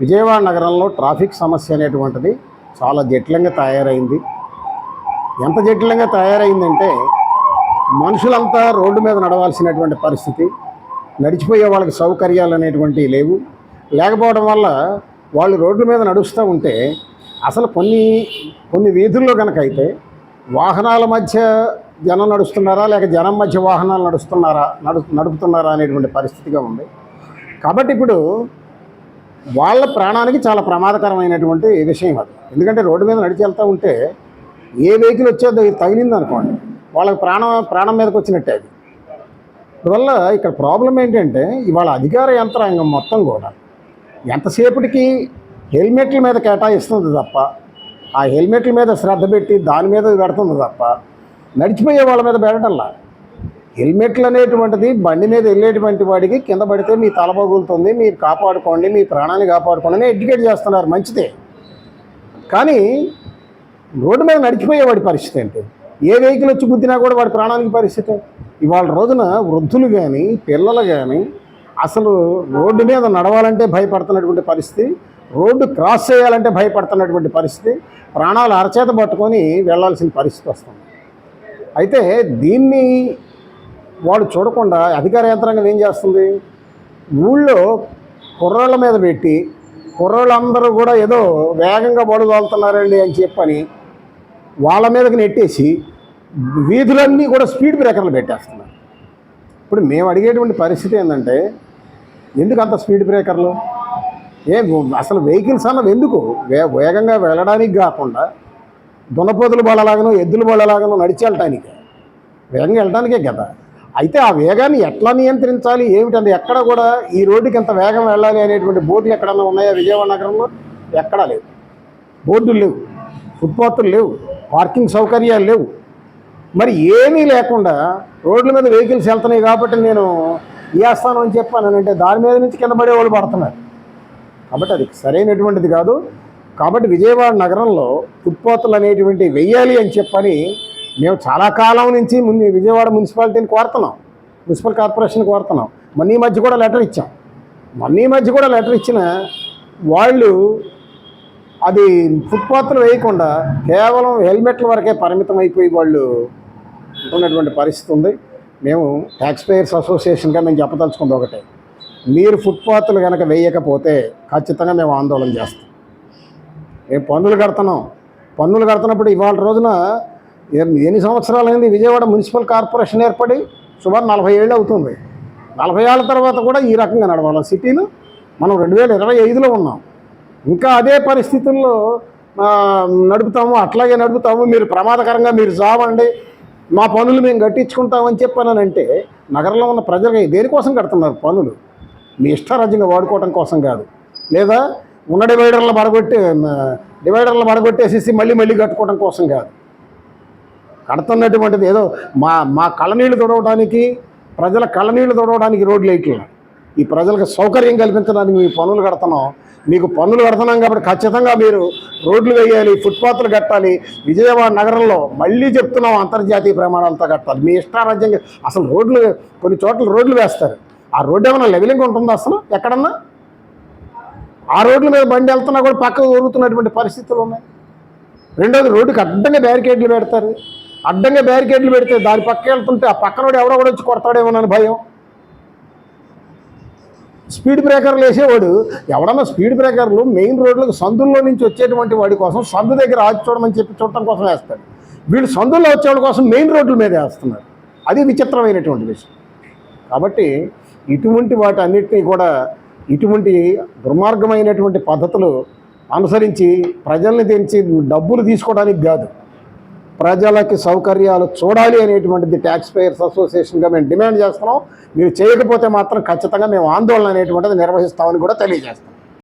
విజయవాడ నగరంలో ట్రాఫిక్ సమస్య అనేటువంటిది చాలా జటిలంగా తయారైంది. ఎంత జటిలంగా తయారైందంటే మనుషులంతా రోడ్డు మీద నడవాల్సినటువంటి పరిస్థితి నడిచిపోయే వాళ్ళకి సౌకర్యాలు అనేటువంటివి లేవు. లేకపోవడం వల్ల వాళ్ళు రోడ్ల మీద నడుస్తూ ఉంటే అసలు కొన్ని కొన్ని వీధుల్లో కనుక అయితే వాహనాల మధ్య జనం నడుస్తున్నారా లేక జనం మధ్య వాహనాలు నడుస్తున్నారా నడు నడుపుతున్నారా అనేటువంటి పరిస్థితిగా ఉంది. కాబట్టి ఇప్పుడు వాళ్ళ ప్రాణానికి చాలా ప్రమాదకరమైనటువంటి విషయం అది. ఎందుకంటే రోడ్డు మీద నడిచి వెళ్తూ ఉంటే ఏ వెహికల్ వచ్చేదో తగిలింది అనుకోండి. వాళ్ళకి ప్రాణం ప్రాణం మీదకి వచ్చినట్టే అది. అందువల్ల ఇక్కడ ప్రాబ్లం ఏంటంటే ఇవాళ అధికార యంత్రాంగం మొత్తం కూడా ఎంతసేపటికి హెల్మెట్ల మీద కేటాయిస్తుంది తప్ప ఆ హెల్మెట్ల మీద శ్రద్ధ పెట్టి దాని మీద పెడుతుంది తప్ప నడిచిపోయే వాళ్ళ మీద పెట్టడంలా హెల్మెట్లు అనేటువంటిది బండి మీద వెళ్ళేటువంటి వాడికి కింద పడితే మీ తల పగులుతుంది మీరు కాపాడుకోండి మీ ప్రాణాన్ని కాపాడుకోండి అని ఎడ్యుకేట్ చేస్తున్నారు. మంచిదే. కానీ రోడ్డు మీద నడిచిపోయేవాడి పరిస్థితి ఏంటి? ఏ వెహికల్ వచ్చి గుద్దినా కూడా వాడి ప్రాణానికి పరిస్థితి ఇవాళ రోజున వృద్ధులు కానీ పిల్లలు కానీ అసలు రోడ్డు మీద నడవాలంటే భయపడుతున్నటువంటి పరిస్థితి రోడ్డు క్రాస్ చేయాలంటే భయపడుతున్నటువంటి పరిస్థితి ప్రాణాలు అరచేత పట్టుకొని వెళ్ళాల్సిన పరిస్థితి వస్తుంది. అయితే దీన్ని వాడు చూడకుండా అధికార యంత్రాంగం ఏం చేస్తుంది? ఊళ్ళో కుర్రాళ్ళ మీద పెట్టి కుర్రాళ్ళందరూ కూడా ఏదో వేగంగా బడుదోలుతున్నారండి అని చెప్పని వాళ్ళ మీదకి నెట్టేసి వీధులన్నీ కూడా స్పీడ్ బ్రేకర్లు పెట్టేస్తున్నారు. ఇప్పుడు మేము అడిగేటువంటి పరిస్థితి ఏంటంటే ఎందుకు అంత స్పీడ్ బ్రేకర్లు? ఏ అసలు వెహికల్స్ అన్నవి ఎందుకు? వే వేగంగా వెళ్ళడానికి కాకుండా దునపోతులు బళ్ళలాగానో ఎద్దుల బళ్ళలాగానో నడిచి వెళ్ళటానికి. వేగంగా వెళ్ళడానికే కదా. అయితే ఆ వేగాన్ని ఎట్లా నియంత్రించాలి? ఏమిటంటే ఎక్కడ కూడా ఈ రోడ్డుకి ఎంత వేగం వెళ్ళాలి అనేటువంటి బోర్డులు ఎక్కడన్నా ఉన్నాయా విజయవాడ నగరంలో? ఎక్కడా లేవు. బోర్డులు లేవు. ఫుట్పాత్లు లేవు. పార్కింగ్ సౌకర్యాలు లేవు. మరి ఏమీ లేకుండా రోడ్ల మీద వెహికల్స్ వెళ్తున్నాయి కాబట్టి నేను వేస్తాను అని చెప్పాను. అంటే దాని మీద నుంచి కింద పడే వాళ్ళు పడుతున్నారు. కాబట్టి అది సరైనటువంటిది కాదు. కాబట్టి విజయవాడ నగరంలో ఫుట్పాత్లు అనేటువంటి వెయ్యాలి అని చెప్పని మేము చాలా కాలం నుంచి ముందు విజయవాడ మున్సిపాలిటీని కోరుతున్నాం. మున్సిపల్ కార్పొరేషన్ కోరుతున్నాం. మొన్న ఈ మధ్య కూడా లెటర్ ఇచ్చాం. మొన్న ఈ మధ్య కూడా లెటర్ ఇచ్చిన వాళ్ళు అది ఫుట్పాత్లు వేయకుండా కేవలం హెల్మెట్ల వరకే పరిమితం అయిపోయి వాళ్ళు ఉంటున్నటువంటి పరిస్థితి ఉంది. మేము ట్యాక్స్ పేయర్స్ అసోసియేషన్గా మేము చెప్పదలుచుకుంది ఒకటే. మీరు ఫుట్పాత్లు కనుక వేయకపోతే ఖచ్చితంగా మేము ఆందోళన చేస్తాం. మేము పన్నులు కడుతున్నాం. పన్నులు కడుతున్నప్పుడు ఇవాళ రోజున ఎన్ని- సంవత్సరాలైంది విజయవాడ మున్సిపల్ కార్పొరేషన్ ఏర్పడి? సుమారు నలభై ఏళ్ళు అవుతుంది. నలభై ఏళ్ళ తర్వాత కూడా ఈ రకంగా నడవాలి. సిటీలు మనం రెండు వేల ఇరవై ఐదులో ఉన్నాం. ఇంకా అదే పరిస్థితుల్లో నడుపుతాము అట్లాగే నడుపుతాము. మీరు ప్రమాదకరంగా మీరు చావండి మా పనులు మేము కట్టించుకుంటామని చెప్పానంటే నగరంలో ఉన్న ప్రజలు దేనికోసం కడుతున్నారు పనులు? మీ ఇష్టారాజ్యంగా వాడుకోవటం కోసం కాదు. లేదా ఉన్న డివైడర్లు పడగొట్టి డివైడర్లు పడగొట్టేసేసి మళ్ళీ మళ్ళీ కట్టుకోవడం కోసం కాదు. కడుతున్నటువంటిది ఏదో మా మా కళ్ళనీళ్ళు తొడవడానికి ప్రజల కళ్ళనీళ్ళు తొడవడానికి రోడ్లు వేయట్లేదు ఈ ప్రజలకు సౌకర్యం కల్పించడానికి మీ పనులు కడుతున్నాం. మీకు పన్నులు కడుతున్నాం కాబట్టి ఖచ్చితంగా మీరు రోడ్లు వేయాలి ఫుట్పాత్లు కట్టాలి. విజయవాడ నగరంలో మళ్ళీ చెప్తున్నాం అంతర్జాతీయ ప్రమాణాలతో కట్టాలి. మీ ఇష్టారాజ్యంగా అసలు రోడ్లు కొన్ని చోట్ల రోడ్లు వేస్తారు. ఆ రోడ్డు ఏమైనా లెవెలింగ్ ఉంటుందా అసలు ఎక్కడన్నా? ఆ రోడ్ల మీద బండి వెళ్తున్నా కూడా పక్కకు ఊరుతున్నటువంటి పరిస్థితులు ఉన్నాయి. రెండోది రోడ్డుకి అడ్డంగా బ్యారికేడ్లు పెడతారు. అడ్డంగా బ్యారికేడ్లు పెడితే దాని పక్క వెళ్తుంటే ఆ పక్కనోడు ఎవడో కూడా వచ్చి కొడతాడేమోనని భయం. స్పీడ్ బ్రేకర్లు వేసేవాడు ఎవడన్నా స్పీడ్ బ్రేకర్లు మెయిన్ రోడ్లకు సందుల్లో నుంచి వచ్చేటువంటి వాడి కోసం సందు దగ్గర ఆచి చూడమని చెప్పి చూడటం కోసం వేస్తాడు. వీళ్ళు సందుల్లో వచ్చేవాడి కోసం మెయిన్ రోడ్ల మీద వేస్తున్నారు. అది విచిత్రమైనటువంటి విషయం. కాబట్టి ఇటువంటి వాటి అన్నిటినీ కూడా ఇటువంటి దుర్మార్గమైనటువంటి పద్ధతులు అనుసరించి ప్రజల్ని తెంచి డబ్బులు తీసుకోవడానికి కాదు. ప్రజలకి సౌకర్యాలు చూడాలి అనేటువంటిది ట్యాక్స్ పేయర్స్ అసోసియేషన్గా మేము డిమాండ్ చేస్తున్నాం. మీరు చేయకపోతే మాత్రం ఖచ్చితంగా మేము ఆందోళన అనేటువంటిది నిర్వహిస్తామని కూడా తెలియజేస్తాం